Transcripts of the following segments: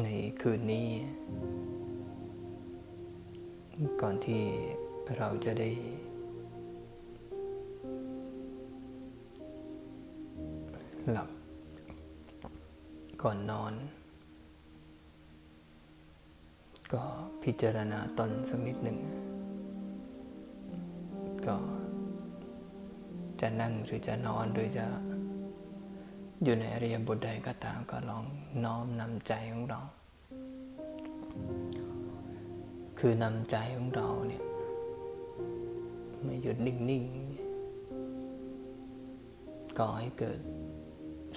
ในคืนนี้ ก่อนที่เราจะได้ หลับ ก่อนนอน ก็พิจารณาตนสักนิดหนึ่ง ก็จะนั่งหรือจะนอนหรือจะ อยู่ในอริยบทใดก็ตามก็ลองน้อมนำใจของเรา คือนำใจของเราเนี่ยไม่หยุดนิ่งๆก่อให้เกิด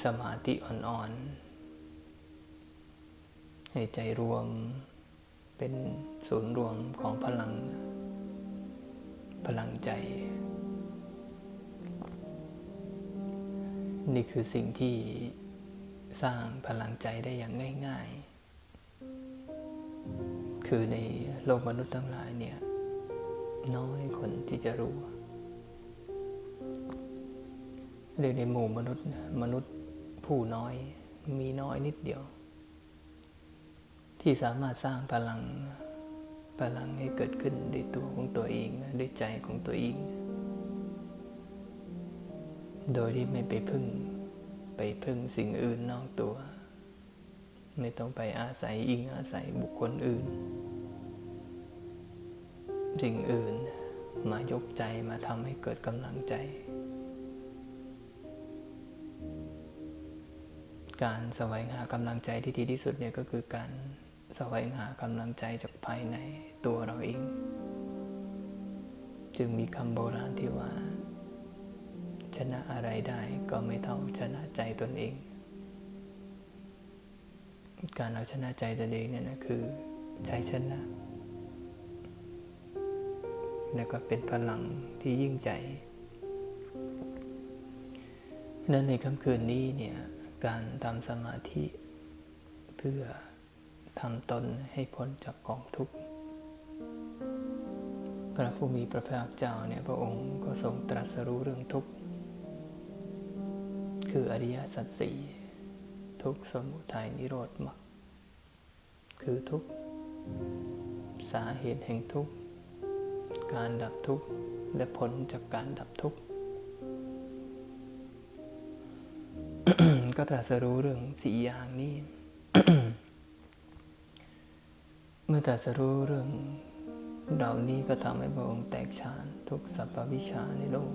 สมาธิอ่อนๆ ให้ใจรวมเป็นศูนย์รวมของพลัง พลังใจ นี่คือสิ่งที่สร้างพลังใจได้อย่างง่าย ๆ คือในโลกมนุษย์ทั้งหลายเนี่ย น้อยคนที่จะรู้เรียกในหมู่มนุษย์ มนุษย์ผู้น้อยมีน้อยนิดเดียว ที่สามารถสร้างพลังพลังให้เกิดขึ้นด้วยตัวของตัวเองด้วยใจของตัวเอง โดยที่ไม่ไปพึ่ง ไปพึ่งสิ่งอื่นนอกตัว ไม่ต้องไปอาศัยอิงอาศัยบุคคลอื่น สิ่งอื่นมายกใจมาทำให้เกิดกำลังใจ การแสวงหากำลังใจที่ดีที่สุดเนี่ยก็คือการแสวงหากำลังใจจากภายในตัวเราเอง จึงมีคำโบราณที่ว่า ชนะอะไรได้ก็ไม่เท่าชนะใจตนเอง การเอาชนะใจตนเองเนี่ยนะคือชัยชนะ และก็เป็นพลังที่ยิ่งใหญ่นั้นในค่ำคืนนี้เนี่ยการทำสมาธิเพื่อทำตนให้พ้นจากกองทุกข์ พระผู้มีพระภาคเจ้าเนี่ยพระองค์ก็ทรงตรัสรู้เรื่องทุกข์ คืออริยสัจสี่ทุกสมุทัยนิโรธมรรคคือทุกสาเหตุแห่งทุกการดับทุกและผลจากการดับทุกก็ตรัสรู้เรื่องสี่อย่างนี้ เมื่อตรัสรู้เรื่องเหล่านี้ก็ทำให้พระองค์แตกฉานทุกสรรพวิชาในโลก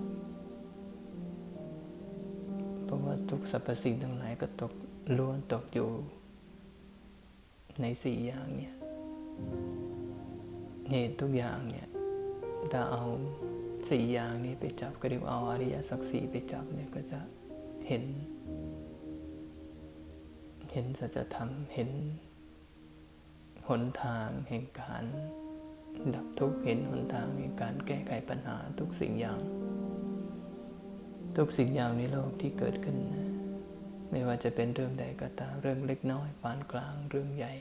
ทุกสรรพสิ่งทั้งหลายก็ตกล้วนตกอยู่ ในสี่อย่างเนี่ยเหตุทุกอย่างเนี่ยถ้าเอาสี่อย่างนี้ไปจับก็เรียกว่าเอาอริยสัจสี่ไปจับเนี่ยก็จะเห็น เห็นสัจธรรมเห็นหนทางแห่งการ ดับทุกข์เห็นหนทางแห่งการแก้ไขปัญหาทุกสิ่งอย่าง ทุกสิ่งอย่างในโลกที่เกิดขึ้น ไม่ว่าจะเป็นเรื่องใดก็ตามเรื่องเล็กน้อยปานกลางเรื่องใหญ่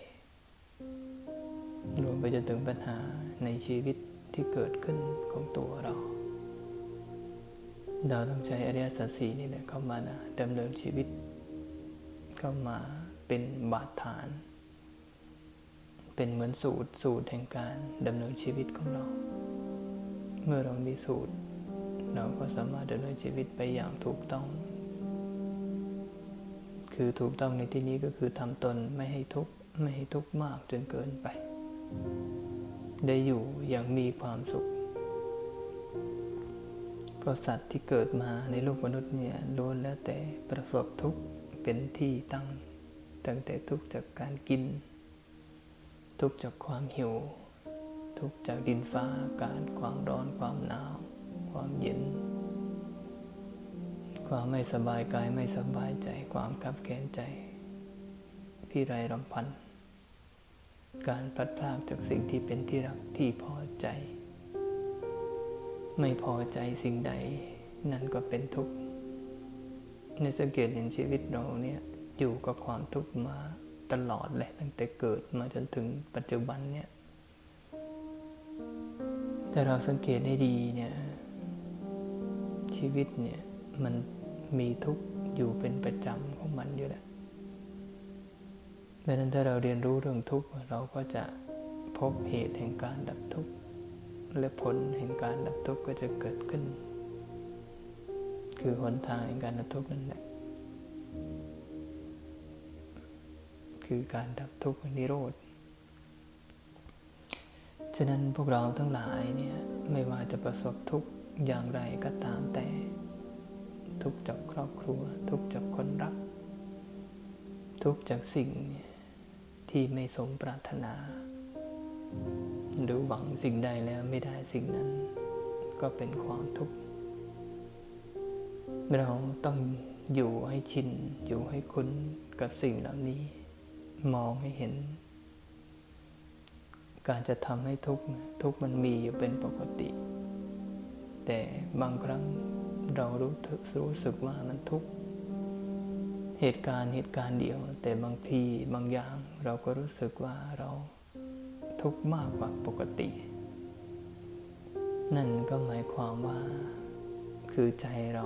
รวมไปจนถึงปัญหาในชีวิตที่เกิดขึ้นของตัวเรา เราต้องใช้อริยสัจสี่นี่แหละเข้ามานะดำเนินชีวิต เข้ามาเป็นบาดฐาน เป็นเหมือนสูตรสูตรแห่งการดำเนินชีวิตของเรา เมื่อเรามีสูตร เราก็สามารถดำเนินชีวิตไปอย่างถูกต้อง คือถูกต้องในที่นี้ก็คือทำตนไม่ให้ทุกข์ไม่ให้ทุกข์มากจนเกินไป ได้อยู่อย่างมีความสุขเพราะสัตว์ที่เกิดมาในโลกมนุษย์เนี่ยล้วนแล้วแต่ประสบทุกข์เป็นที่ตั้ง ตั้งแต่ทุกข์จากการกิน ทุกข์จากความหิว ทุกข์จากดินฟ้าอากาศความร้อนความหนาว ความเย็น ความไม่สบายกายไม่สบายใจ ความขับแค้นใจพี่ไรรำพัน การพลัดพรากจากสิ่งที่เป็นที่รักที่พอใจ ไม่พอใจสิ่งใด นั่นก็เป็นทุกข์ในสังเกตเห็นชีวิตเราเนี่ยอยู่กับความทุกข์มาตลอดแหละตั้งแต่เกิดมาจนถึงปัจจุบันเนี่ย แต่เราสังเกตได้ดีเนี่ย ชีวิตเนี่ยมันมีทุกข์อยู่เป็นประจำของมันอยู่แหละเดังนั้นถ้าเราเรียนรู้เรื่องทุกข์เราก็จะพบเหตุแห่งการดับทุกข์และผลแห่งการดับทุกข์ก็จะเกิดขึ้น คือหนทางแห่งการดับทุกข์นั่นแหละ คือการดับทุกข์นิโรธ ฉะนั้นพวกเราทั้งหลายเนี่ยไม่ว่าจะประสบทุกข์ อย่างไรก็ตามแต่ ทุกจากครอบครัว ทุกจากคนรัก ทุกจากสิ่งที่ไม่สมปรารถนา หรือหวังสิ่งใดแล้วไม่ได้สิ่งนั้น ก็เป็นความทุกข์เราต้องอยู่ให้ชิน อยู่ให้คุ้นกับสิ่งเหล่านี้ มองให้เห็น การจะทำให้ทุกข์ทุกข์มันมีอยู่เป็นปกติ แต่บางครั้งเรารู้รู้สึกว่ามันทุกข์เหตุการณ์เหตุการณ์เดียว แต่บางทีบางอย่างเราก็รู้สึกว่าเราทุกข์มากกว่าปกติ นั่นก็หมายความว่า คือใจเรา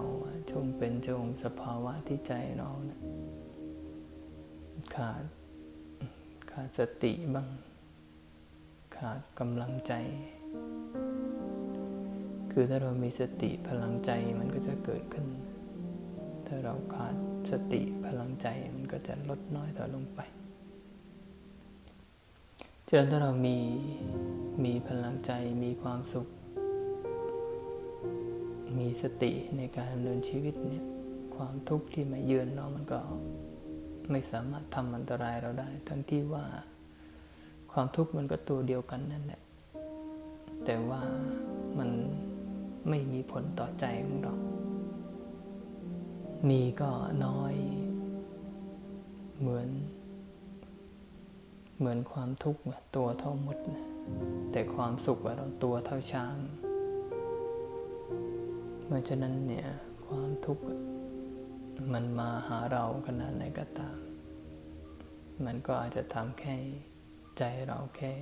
จงเป็นจงสภาวะที่ใจเรานะขาดขาดสติบ้าง ขาดกำลังใจ คือถ้าเรามีสติพลังใจมันก็จะเกิดขึ้น ถ้าเราขาดสติพลังใจมันก็จะลดน้อยต่อลงไปฉะนั้นถ้าเรามีมีพลังใจมีความสุข มีสติในการดำเนินชีวิตเนี่ยความทุกข์ที่มาเยือนเรามันก็ไม่สามารถทำอันตรายเราได้ ทั้งที่ว่าความทุกข์มันก็ตัวเดียวกันนั่นแหละแต่ว่ามัน ไม่มีผลต่อใจของเรามีก็น้อย เหมือน เหมือนความทุกข์ตัวเท่ามดนะแต่ความสุขเราตัวเท่าช้างเพราะฉะนั้นเนี่ยความทุกข์มันมาหาเราขนาดไหนก็ตาม มันก็อาจจะทำแค่ใจเราแค่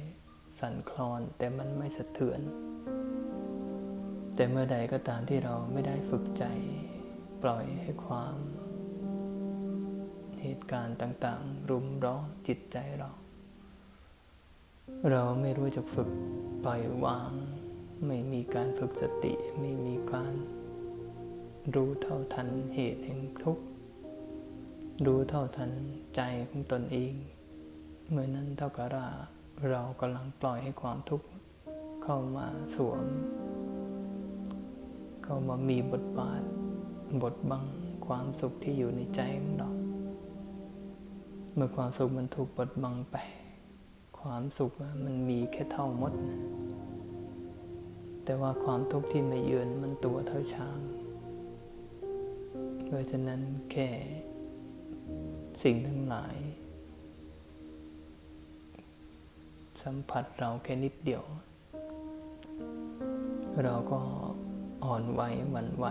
สั่นคลอนแต่มันไม่สะเทือน แต่เมื่อใดก็ตามที่เราไม่ได้ฝึกใจ ปล่อยให้ความ เหตุการณ์ต่างๆ รุมร้อนจิตใจเรา เราไม่รู้จะฝึกปล่อยวาง ไม่มีการฝึกสติ ไม่มีการรู้เท่าทันเหตุแห่งทุกข์รู้เท่าทันใจของตนเองเมื่อนั้นเท่ากับว่าเรากำลังปล่อยให้ความทุกข์เข้ามาสวม เข้ามามีบทบาท บทบังความสุขที่อยู่ในใจของเรา เมื่อความสุขมันถูกบดบังไป ความสุขมันมีแค่เท่ามดแต่ว่าความทุกข์ที่มาเยือนมันตัวเท่าช้าง เพราะฉะนั้นแค่สิ่งทั้งหลาย สัมผัสเราแค่นิดเดียว เราก็ อ่อนไหวหวั่นไหว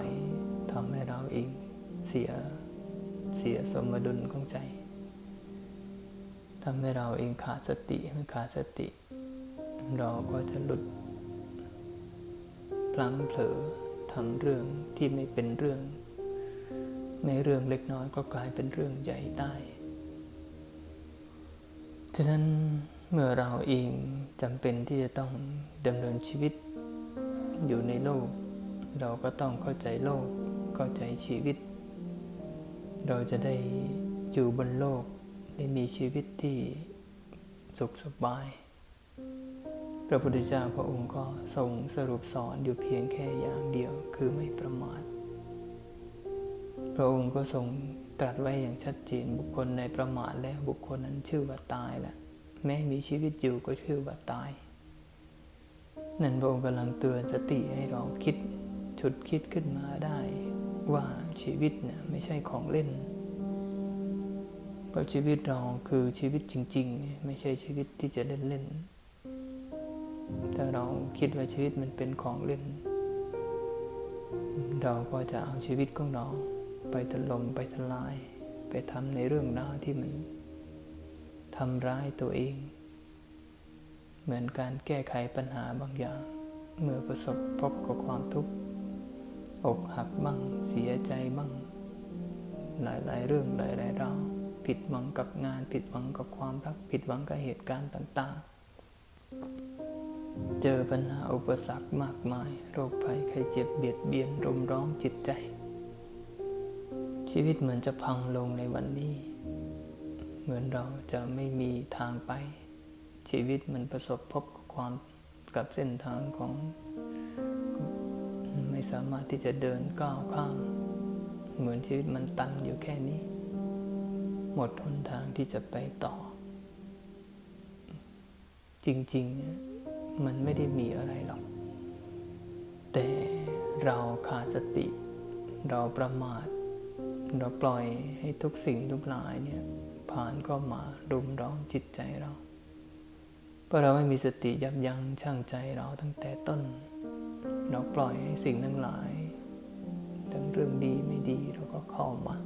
ทำให้เราเองเสียเสียสมดุลของใจทำให้เราเองขาดสติเมื่อขาดสติ เราก็จะหลุด พลั้งเผลอทำเรื่องที่ไม่เป็นเรื่อง ในเรื่องเล็กน้อยก็กลายเป็นเรื่องใหญ่ได้ฉะนั้นเมื่อเราเองจำเป็นที่จะต้องดำเนินชีวิตอยู่ในโลก เราก็ต้องเข้าใจโลก เข้าใจชีวิต เราจะได้อยู่บนโลกได้มีชีวิตที่สุขสบาย พระพุทธเจ้าพระองค์ก็ทรงสรุปสอนอยู่เพียงแค่อย่างเดียวคือไม่ประมาท พระองค์ก็ทรงตรัสไว้อย่างชัดเจนบุคคลในประมาทแล้วบุคคลนั้นชื่อว่าตายแหล้วแม้มีชีวิตอยู่ก็ชื่อว่าตาย นั่นพระองค์กำลังเตือนสติให้เราคิด ชุดคิดขึ้นมาได้ ว่าชีวิตเนี่ยไม่ใช่ของเล่น เพราะชีวิตเราคือชีวิตจริง ๆ ไม่ใช่ชีวิตที่จะเล่นๆถ้าเราคิดว่าชีวิตมันเป็นของเล่น เราก็จะเอาชีวิตของเราไปถล่มไปทลาย ไปทำในเรื่องราวที่มันทำร้ายตัวเอง เหมือนการแก้ไขปัญหาบางอย่าง เมื่อประสบพบกับความทุกข์ อกหักบ้างเสียใจบ้าง หลายๆ เรื่องหลายๆราวผิดหวังกับงานผิดหวังกับความรักผิดหวังกับเหตุการณ์ต่างๆ เจอปัญหาอุปสรรคมากมาย โรคภัยไข้เจ็บเบียดเบียนรุมร้อมจิตใจ ชีวิตเหมือนจะพังลงในวันนี้ เหมือนเราจะไม่มีทางไป ชีวิตมันประสบพบกับความกับเส้นทางของ ไม่สามารถที่จะเดินก้าวข้าม เหมือนชีวิตมันตันอยู่แค่นี้ หมดหนทางที่จะไปต่อ จริงๆมันไม่ได้มีอะไรหรอก แต่เราขาดสติ เราประมาท เราปล่อยให้ทุกสิ่งทุกหลายเนี่ยผ่านก็มารุมร้อมจิตใจเรา เพราะเราไม่มีสติยับยั้งชั่งใจเราตั้งแต่ต้น เราปล่อยให้สิ่งทั้งหลาย ทั้งเรื่องดีไม่ดีเราก็เข้ามา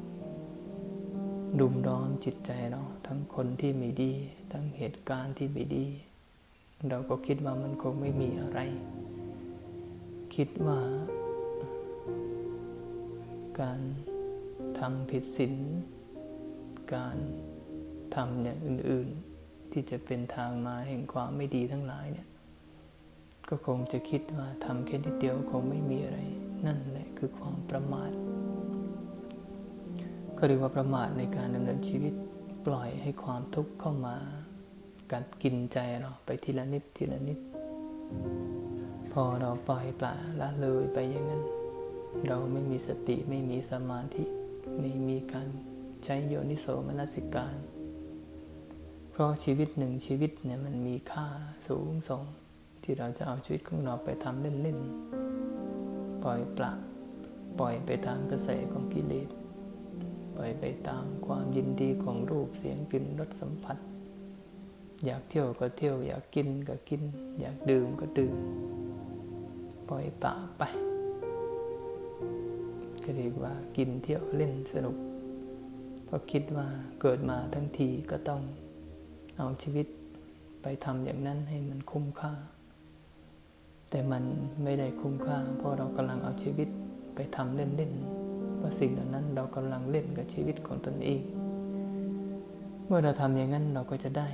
รุมร้อมจิตใจเราทั้งคนที่ไม่ดี ทั้งเหตุการณ์ที่ไม่ดี เราก็คิดว่ามันคงไม่มีอะไร คิดว่า การทำผิดศีลการทำอย่างอื่น ๆ ที่จะเป็นทางมาแห่งความไม่ดีทั้งหลายเนี่ย ก็คงจะคิดว่าทำแค่นิดเดียวคงไม่มีอะไร นั่นแหละคือความประมาท ก็เรียกว่าประมาทในการดำเนินชีวิตปล่อยให้ความทุกข์เข้ามากัดกินใจเราไปทีละนิดทีละนิด พอเราปล่อยปละละเลยไปอย่างนั้น เราไม่มีสติไม่มีสมาธิไม่มีการใช้โยนิโสมนสิการ เพราะชีวิตหนึ่งชีวิตเนี่ยมันมีค่าสูงส่ง ที่เราจะเอาชีวิตของเราไปทำเล่นๆ ปล่อยปละปล่อยไปตามกระแสของกิเลส ปล่อยไปตามความยินดีของรูปเสียงกลิ่นรสสัมผัส อยากเที่ยวก็เที่ยว อยากกินก็กิน อยากดื่มก็ดื่ม ปล่อยปละไปก็เรียกว่ากินเที่ยวเล่นสนุกเพราะคิดว่าเกิดมาทั้งทีก็ต้องเอาชีวิตไปทำอย่างนั้นให้มันคุ้มค่า แต่มันไม่ได้คุ้มค่า เพราะเรากำลังเอาชีวิตไปทำเล่นๆเพราะสิ่งเหล่านั้นเรากำลังเล่นกับชีวิตของตนเอง เมื่อเราทำอย่างนั้นเราก็จะได้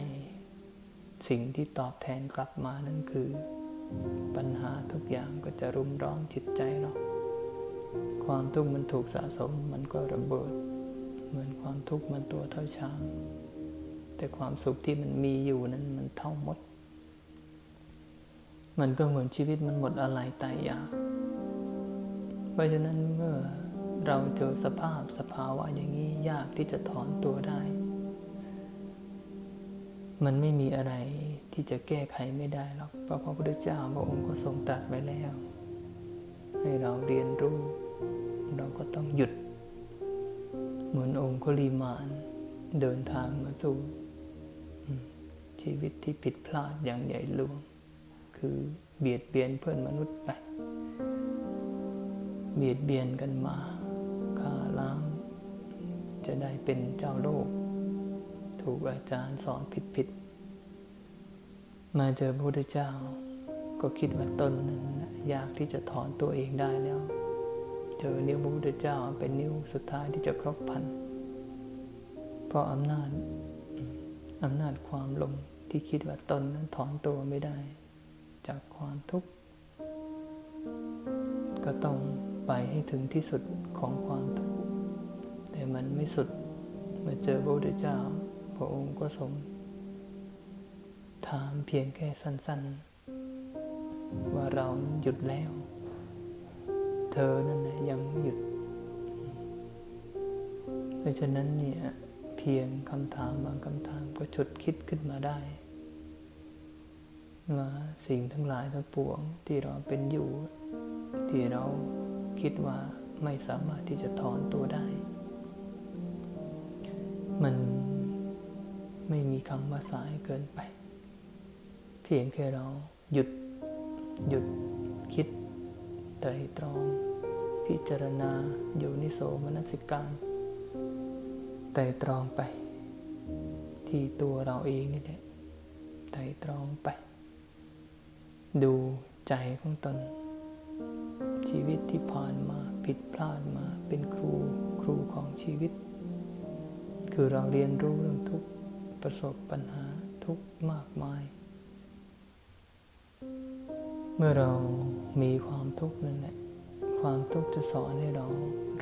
สิ่งที่ตอบแทนกลับมานั่นคือ ปัญหาทุกอย่างก็จะรุมร้อมจิตใจเราความทุกข์มันถูกสะสมมันก็ระเบิด เหมือนความทุกข์มันตัวเท่าช้าง แต่ความสุขที่มันมีอยู่นั้นมันเท่ามด มันก็เหมือนชีวิตมันหมดอะไรตายอยากเพราะฉะนั้นเมื่อเราเจอสภาพสภาวะอย่างนี้ยากที่จะถอนตัวได้ มันไม่มีอะไรที่จะแก้ไขไม่ได้หรอกเพราะพระพุทธเจ้าพระองค์ก็ทรงตรัสไว้แล้ว ให้เราเรียนรู้ เราก็ต้องหยุด เหมือนองค์คลีมานเดินทางมาสู่ชีวิตที่ผิดพลาดอย่างใหญ่หลวง คือเบียดเบียนเพื่อนมนุษย์ไป เบียดเบียนกันมาฆ่าล้าง จะได้เป็นเจ้าโลก ถูกอาจารย์สอนผิดผิดมาเจอพระพุทธเจ้า ก็คิดว่าตนนั้นยากที่จะถอนตัวเองได้แล้ว เจอนิ้วพระพุทธเจ้าเป็นนิ้วสุดท้ายที่จะครบพันเพราะอำนาจอำนาจความลงที่คิดว่าตนนั้นถอนตัวไม่ได้ จากความทุกข์ ก็ต้องไปให้ถึงที่สุดของความทุกข์ แต่มันไม่สุดเมื่อเจอพระพุทธเจ้า พระองค์ก็ทรงถามเพียงแค่สั้นๆ ว่าเราหยุดแล้ว เธอนั่นแหละยังไม่หยุดเพราะฉะนั้นเนี่ยเพียงคำถามบางคำถามก็ฉุดคิดขึ้นมาได้ ว่าสิ่งทั้งหลายทั้งปวงที่เราเป็นอยู่ ที่เราคิดว่าไม่สามารถที่จะถอนตัวได้ มันไม่มีคำว่าสายเกินไป เพียงแค่เราหยุด หยุดคิดไตรตรอง พิจารณาโยนิโสมนสิการไตรตรองไป ที่ตัวเราเองนี่แหละไตรตรองไป ดูใจของตน ชีวิตที่ผ่านมาผิดพลาดมาเป็นครูครูของชีวิต คือเราเรียนรู้เรื่องทุกประสบปัญหาทุกมากมาย เมื่อเรามีความทุกข์นั่นแหละความทุกข์จะสอนให้เรา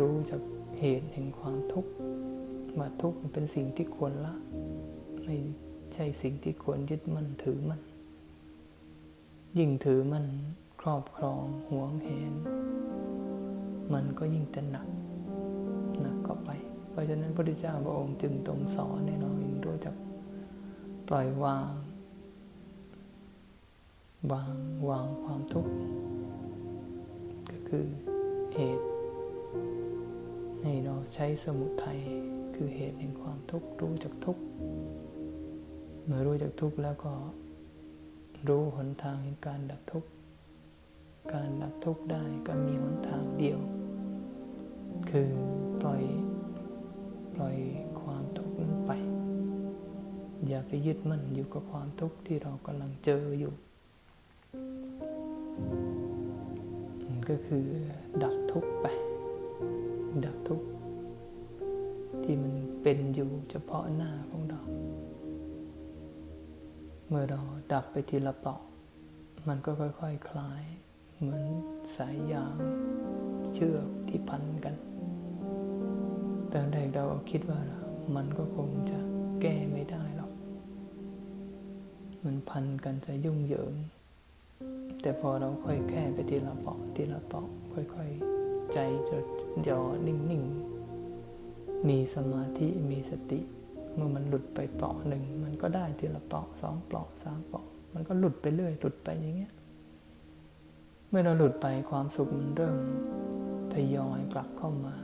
รู้จากเหตุแห่งความทุกข์ว่าทุกข์เป็นสิ่งที่ควรละ ไม่ใช่สิ่งที่ควรยึดมั่นถือมั่น ยิ่งถือมันครอบครองหวงแหนมันก็ยิ่งจะหนักหนักก็ไป เพราะฉะนั้นพระพุทธเจ้าพระองค์จึงตรงสอนให้เราเองรู้จักปล่อยวาง วางวางความทุกข์ก็คือเหตุให้เราใช้สมุทัยคือเหตุแห่งความทุกข์รู้จักทุกข์เมื่อรู้จักทุกข์แล้วก็ รู้หนทางแห่งการดับทุกข์ การดับทุกข์ได้ก็มีหนทางเดียว คือปล่อยปล่อยความทุกข์นั้นไป อย่าไปยึดมั่นอยู่กับความทุกข์ที่เรากำลังเจออยู่ก็คือดับทุกข์ไป ดับทุกข์ที่มันเป็นอยู่เฉพาะหน้าของเรา เมื่อเราดับไปทีละเปาะ มันก็ค่อยๆคคลาย เหมือนสายยางเชือกที่พันกันแต่แรกเราคิดว่ามันก็คงจะแก้ไม่ได้หรอก มันพันกันจะยุ่งเหยิง แต่พอเราค่อยแค่ไปทีละเปาะทีละเปาะค่อยๆ ใจจะย่อนิ่งๆ มีสมาธิมีสติ มื่อมันหลุดไปเปาะหนึ่งมันก็ได้ทีละเปาะสองเปาะสามเปาะมันก็หลุดไปเรื่อยหลุดไปอย่างเงี้ย เมื่อเราหลุดไปความสุขมันเริ่มทยอยกลับเข้ามา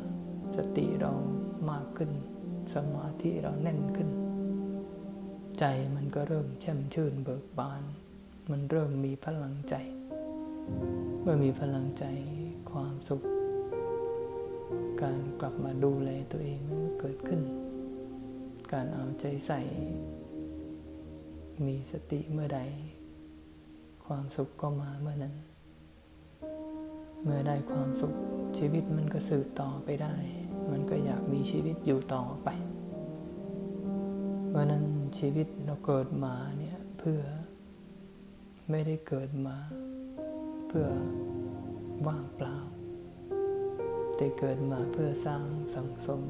สติเรามากขึ้น สมาธิเราแน่นขึ้น ใจมันก็เริ่มแช่มชื่นเบิกบาน มันเริ่มมีพลังใจ เมื่อมีพลังใจความสุข การกลับมาดูแลตัวเองเกิดขึ้น การเอาใจใส่ มีสติเมื่อใด ความสุขก็มาเมื่อนั้น เมื่อได้ความสุขชีวิตมันก็สืบต่อไปได้ มันก็อยากมีชีวิตอยู่ต่อไป เพราะนั้นชีวิตเราเกิดมาเนี่ยเพื่อไม่ได้เกิดมา เพื่อว่างเปล่า แต่เกิดมาเพื่อสร้างสังสม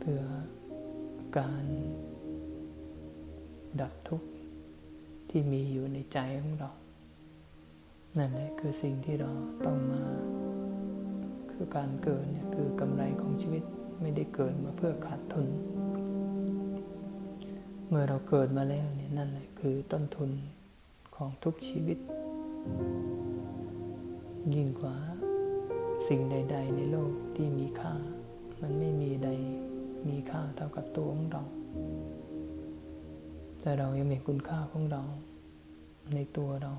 เพื่อ การดับทุกข์ที่มีอยู่ในใจของเรา นั่นแหละคือสิ่งที่เราต้องมา คือการเกิดเนี่ยคือกำไรของชีวิตไม่ได้เกิดมาเพื่อขาดทุน เมื่อเราเกิดมาแล้วเนี่ยนั่นแหละคือต้นทุนของทุกชีวิต ยิ่งกว่าสิ่งใด ๆ ในโลกที่มีค่า มันไม่มีใด มีค่าเท่ากับตัวของเรา แต่เรายังเห็นคุณค่าของเรา ในตัวเรา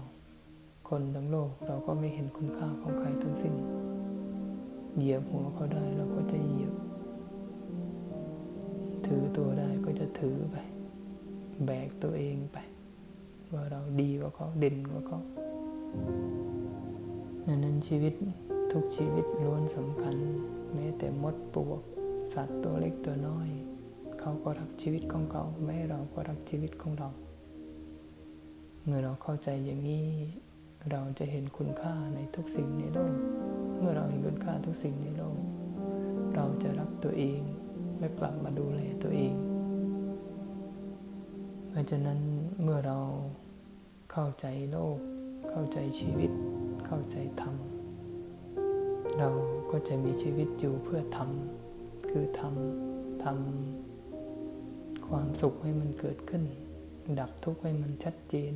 คนทั้งโลกเราก็ไม่เห็นคุณค่าของใครทั้งสิ้น เหยียบหัวเขาได้เราก็จะเหยียบ ถือตัวได้ก็จะถือไป แบกตัวเองไป ว่าเราดีกว่าเขาเด่นกว่าเขาดังนั้นชีวิตทุกชีวิตล้วนสำคัญแม้แต่มดปลวก สัตว์ตัวเล็กตัวน้อย เขาก็รักชีวิตของเขาแม้เราก็รักชีวิตของเรา เมื่อเราเข้าใจอย่างนี้ เราจะเห็นคุณค่าในทุกสิ่งในโลก เมื่อเราเห็นคุณค่าทุกสิ่งในโลก เราจะรักตัวเองและกลับมาดูแลตัวเอง เพราะฉะนั้นเมื่อเราเข้าใจโลก เข้าใจชีวิต เข้าใจธรรม เราก็จะมีชีวิตอยู่เพื่อทำ คือทำทำความสุขให้มันเกิดขึ้น ดับทุกข์ให้มันชัดเจน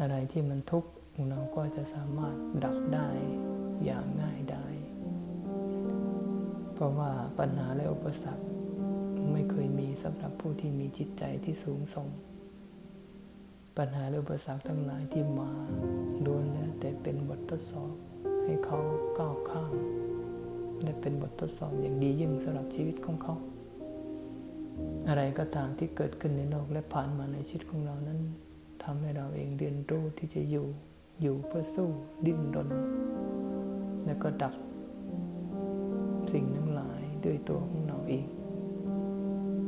อะไรที่มันทุกข์เราก็จะสามารถดับได้อย่างง่ายได้ เพราะว่าปัญหาและอุปสรรคไม่เคยมีสำหรับผู้ที่มีจิตใจที่สูงส่ง ปัญหาและอุปสรรคทั้งหลายที่มาล้วนแล้วแต่เป็นบททดสอบให้เขาก้าวข้าม และเป็นบททดสอบอย่างดียิ่งสำหรับชีวิตของเขา อะไรก็ตามที่เกิดขึ้นในโลกและผ่านมาในชีวิตของเรานั้นทำให้เราเองเรียนรู้ที่จะอยู่อยู่เพื่อสู้ดิ้นรน แล้วก็ดับสิ่งทั้งหลายด้วยตัวของเราเอง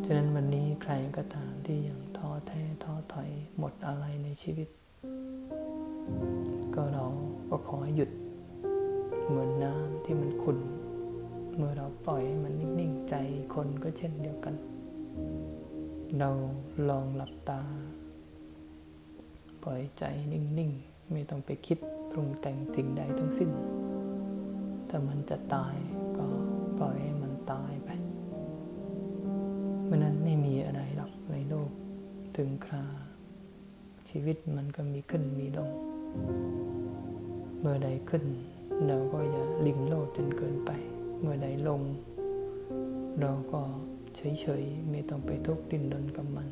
ฉะนั้นวันนี้ใครก็ตามที่ยังท้อแท้ท้อถอยหมดอะไรในชีวิต ก็เราก็ขอหยุดเหมือนน้ำที่มันขุ่น เมื่อเราปล่อยให้มันนิ่งๆใจคนก็เช่นเดียวกัน เราลองหลับตา ปล่อยใจนิ่งๆ ไม่ต้องไปคิดปรุงแต่งสิ่งใดทั้งสิ้น ถ้ามันจะตายก็ปล่อยให้มันตายไปเพราะนั้นไม่มีอะไรหรอกในโลกถึงครา ชีวิตมันก็มีขึ้นมีลง เมื่อใดขึ้นเราก็อย่าลิงโลดจนเกินไป เมื่อใดลง เราก็เฉยๆไม่ต้องไปทุกข์ดิ้นรนกับมัน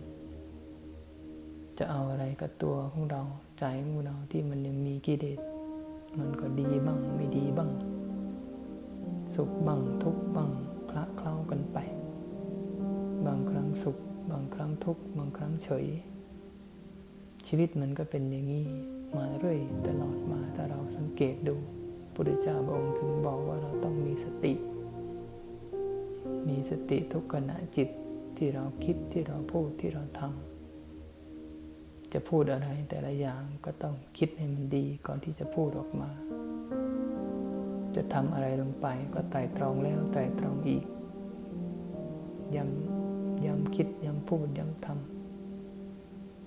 จะเอาอะไรกับตัวของเราใจของเราที่มันยังมีกิเลสมันก็ดีบ้างไม่ดีบ้าง สุขบ้างทุกข์บ้างคละเคล้ากันไป บางครั้งสุข บางครั้งทุกข์บางครั้งเฉย ชีวิตมันก็เป็นอย่างนี้มาเรื่อยตลอดมาถ้าเราสังเกตดู พระพุทธเจ้าพระองค์ถึงบอกว่าเราต้องมีสติ มีสติทุกขณะจิตที่เราคิดที่เราพูดที่เราทำจะพูดอะไรแต่ละอย่างก็ต้องคิดให้มันดีก่อนที่จะพูดออกมา จะทำอะไรลงไปก็ไต่ตรองแล้วไต่ตรองอีกย้ำย้ำคิดย้ำพูดย้ำท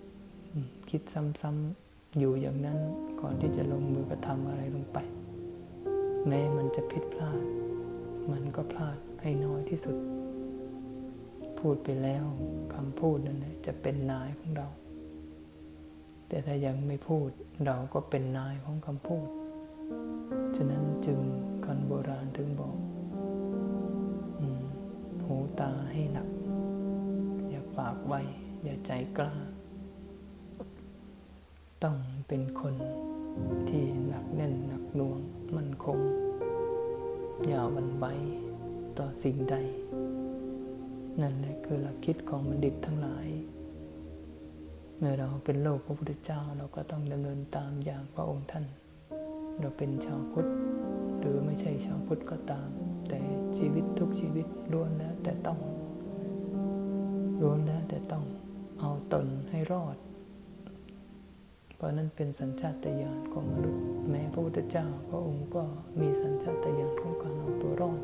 ำคิดซ้ำๆอยู่อย่างนั้นก่อนที่จะลงมือกระทำอะไรลงไป แม้มันจะผิดพลาด มันก็พลาดให้น้อยที่สุด พูดไปแล้วคำพูดนั่นจะเป็นนายของเรา แต่ถ้ายังไม่พูดเราก็เป็นนายของคำพูด ฉะนั้นจึงคนโบราณถึงบอกหูตาให้หนัก อย่าปากไว อย่าใจกล้า ต้องเป็นคนที่หนักแน่นหนักหน่วง คง อย่าวันไหวต่อสิ่งใด นั่นแหละคือหลักคิดของบัณฑิตทั้งหลาย เมื่อเราเป็นโลกพระพุทธเจ้าเราก็ต้องดำเนินตามอย่างพระองค์ท่าน เราเป็นชาวพุทธ หรือไม่ใช่ชาวพุทธก็ตาม แต่ชีวิตทุกชีวิตล้วนแล้วแต่ต้องล้วนแล้วแต่ต้องเอาตนให้รอด เพราะนั้นเป็นสัญชาตญาณของมนุษย์แม้พระพุทธเจ้าพระองค์ก็มีสัญชาตญาณของการเอาตัวรอด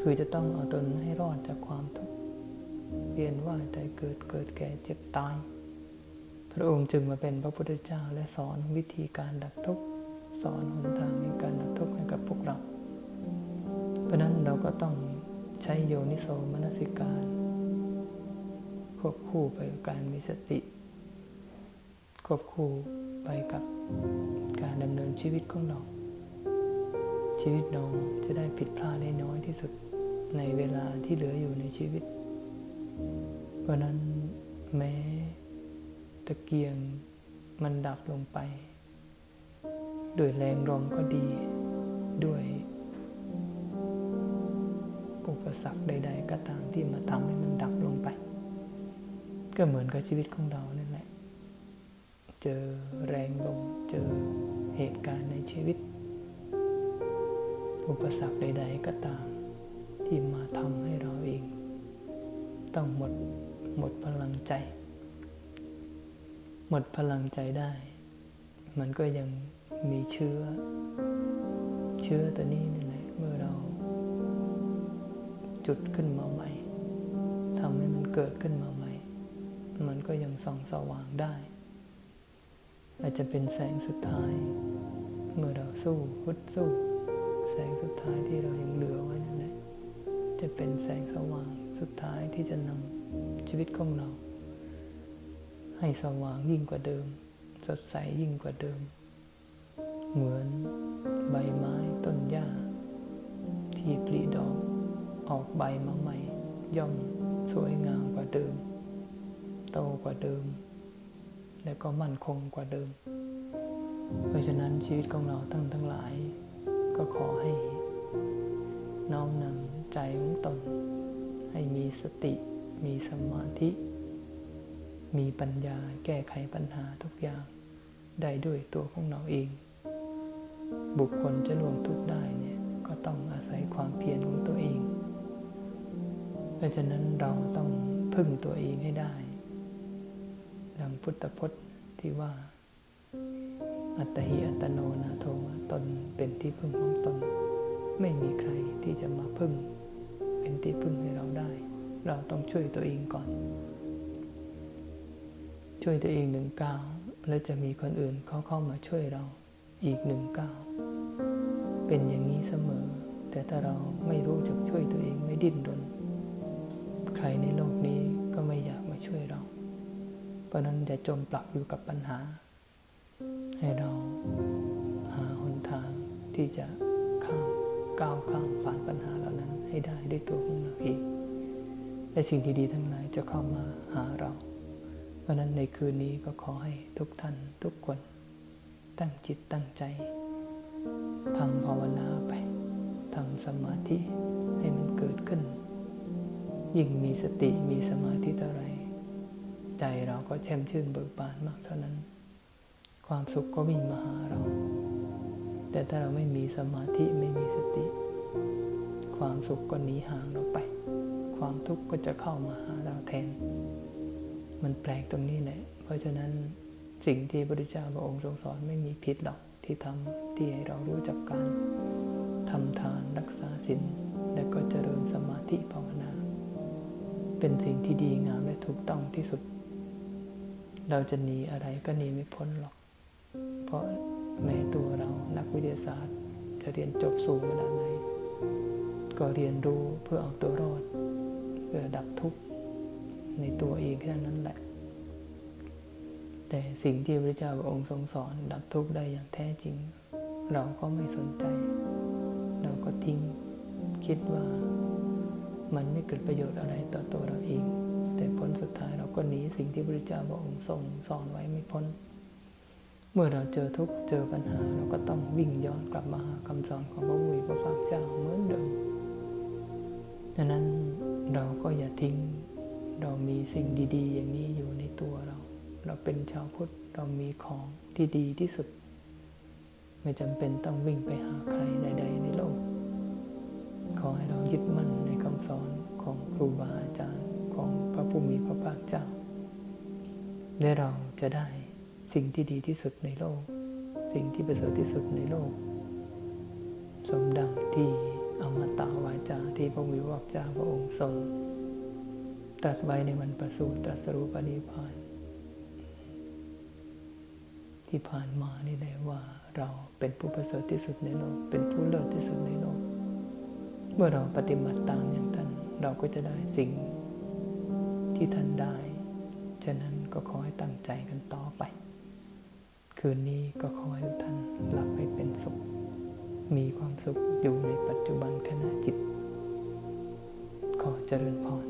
คือจะต้องเอาตนให้รอดจากความทุกข์เวียนว่ายตายเกิดเกิดแก่เจ็บตาย พระองค์จึงมาเป็นพระพุทธเจ้าและสอนวิธีการดับทุกข์สอนหนทางในการดับทุกข์ให้กับพวกเรา เพราะนั้นเราก็ต้องใช้โยนิโสมนสิการควบคู่ไปกับการมีสติ วบคู่ไปกับการดำเนินชีวิตของเรา ชีวิตเราจะได้ผิดพลาดได้น้อยที่สุดในเวลาที่เหลืออยู่ในชีวิต เพราะนั้นแม้ตะเกียงมันดับลงไป ด้วยแรงลมก็ดีด้วยอุปสรรคใด ๆ ก็ตามที่มาทำให้มันดับลงไป ก็เหมือนกับชีวิตของเรานั่นแหละ เจอแรงลมเจอเหตุการณ์ในชีวิต อุปสรรคใด ๆ ก็ตาม ที่มาทำให้เราเอง ต้องหมดหมดพลังใจ หมดพลังใจได้ มันก็ยังมีเชื้อ เชื้อตัวนี้นี่แหละเมื่อเราจุดขึ้นมาใหม่ทำให้มันเกิดขึ้นมาใหม่ มันก็ยังส่องสว่างได้ อาจจะเป็นแสงสุดท้าย เมื่อเราสู้ฮึดสู้ แสงสุดท้ายที่เรายังเหลือไว้นั่นแหละจะเป็นแสงสว่างสุดท้ายที่จะนำชีวิตของเรา ให้สว่างยิ่งกว่าเดิม สดใสยิ่งกว่าเดิม เหมือนใบไม้ต้นหญ้า ที่ปลีดอกออกใบมาใหม่ ย่อมสวยงามกว่าเดิม โตกว่าเดิม และก็มั่นคงกว่าเดิม เพราะฉะนั้นชีวิตของเราทั้งทั้งหลาย ก็ขอให้น้อมนำใจของตน ให้มีสติ มีสมาธิ มีปัญญาแก้ไขปัญหาทุกอย่างได้ด้วยตัวของเราเอง บุคคลจะล่วงทุกข์ได้เนี่ยก็ต้องอาศัยความเพียรของตัวเอง เพราะฉะนั้นเราต้องพึ่งตัวเองให้ได้ ดังพุทธพจน์ที่ว่า อัตหิอัตโนนาโทตนเป็นที่พึ่งของตน ไม่มีใครที่จะมาพึ่ง เป็นที่พึ่งให้เราได้ เราต้องช่วยตัวเองก่อน ช่วยตัวเองหนึ่งก้าวแล้วจะมีคนอื่นเขาเข้ามาช่วยเราอีกหนึ่งก้าวเป็นอย่างนี้เสมอ แต่ถ้าเราไม่รู้จักช่วยตัวเองไม่ดิ้นรนใครในโลกนี้ก็ไม่อยากมาช่วยเรา เพราะนั้นอย่าจมปลักอยู่กับปัญหา ให้เราหาหนทางที่จะข้ามก้าวข้ามผ่านปัญหาเหล่านั้นให้ได้ด้วยตัวของเราเองและสิ่งดีๆทั้งหลายจะเข้ามาหาเรา เพราะนั้นในคืนนี้ก็ขอให้ทุกท่านทุกคน ตั้งจิตตั้งใจทำภาวนาไปทำสมาธิให้มันเกิดขึ้น ยิ่งมีสติมีสมาธิเท่าไร ใจเราก็แช่มชื่นเบิกบานมากเท่านั้น ความสุขก็วิ่งมาหาเรา แต่ถ้าเราไม่มีสมาธิไม่มีสติ ความสุขก็หนีห่างเราไป ความทุกข์ก็จะเข้ามาหาเราแทน มันแปลกตรงนี้แหละ เพราะฉะนั้นสิ่งที่พระพุทธเจ้าพระองค์ทรงสอนไม่มีผิดหรอกที่ทำที่ให้เรารู้จักการทำทานรักษาศีลและก็เจริญสมาธิภาวนา เป็นสิ่งที่ดีงามและถูกต้องที่สุด เราจะหนีอะไรก็หนีไม่พ้นหรอก เพราะแม้ตัวเรานักวิทยาศาสตร์จะเรียนจบสูงขนาดไหน ก็เรียนรู้เพื่อเอาตัวรอด เพื่อดับทุกข์ในตัวเองแค่นั้นแหละ แต่สิ่งที่พระเจ้าพระองค์ทรงสอน ดับทุกข์ได้อย่างแท้จริง เราก็ไม่สนใจ เราก็ทิ้งคิดว่ามันไม่เกิดประโยชน์อะไรต่อตัวเราเอง แต่ผลสุดท้าย เรานี้สิ่งที่พระเจ้าพระองค์ทรงสอนไว้ไม่พ้น เมื่อเราเจอทุกข์เจอปัญหาเราก็ต้องวิ่งย้อนกลับมาหาคำสอนของพระมุยพระภาคเจ้าเหมือนเดิมดังนั้นเราก็อย่าทิ้ง เรามีสิ่งดีๆ อย่างนี้อยู่ในตัวเรา เราเป็นชาวพุทธเรามีของที่ดีที่สุด ไม่จำเป็นต้องวิ่งไปหาใครใด ๆ ในโลก ขอให้เรายึดมั่นในคำสอนของครูบาอาจารย์ ผู้มีพระภาคเจ้า และเราจะได้สิ่งที่ดีที่สุดในโลก สิ่งที่ประเสริฐที่สุดในโลก สมดังที่อมตะวาจาที่พระวิวักเจ้าพระองค์ทรงตรัสไว้ในวันประสูติตรัสรู้ปณิพานที่ผ่านมานี่แหละว่าเราเป็นผู้ประเสริฐที่สุดในโลก เป็นผู้เลิศที่สุดในโลก เมื่อเราปฏิบัติตามอย่างท่านเราก็จะได้สิ่ง ที่ท่านได้ ฉะนั้นก็ขอให้ตั้งใจกันต่อไป คืนนี้ก็ขอให้ท่านหลับให้เป็นสุข มีความสุขอยู่ในปัจจุบันขณะจิต ขอเจริญพร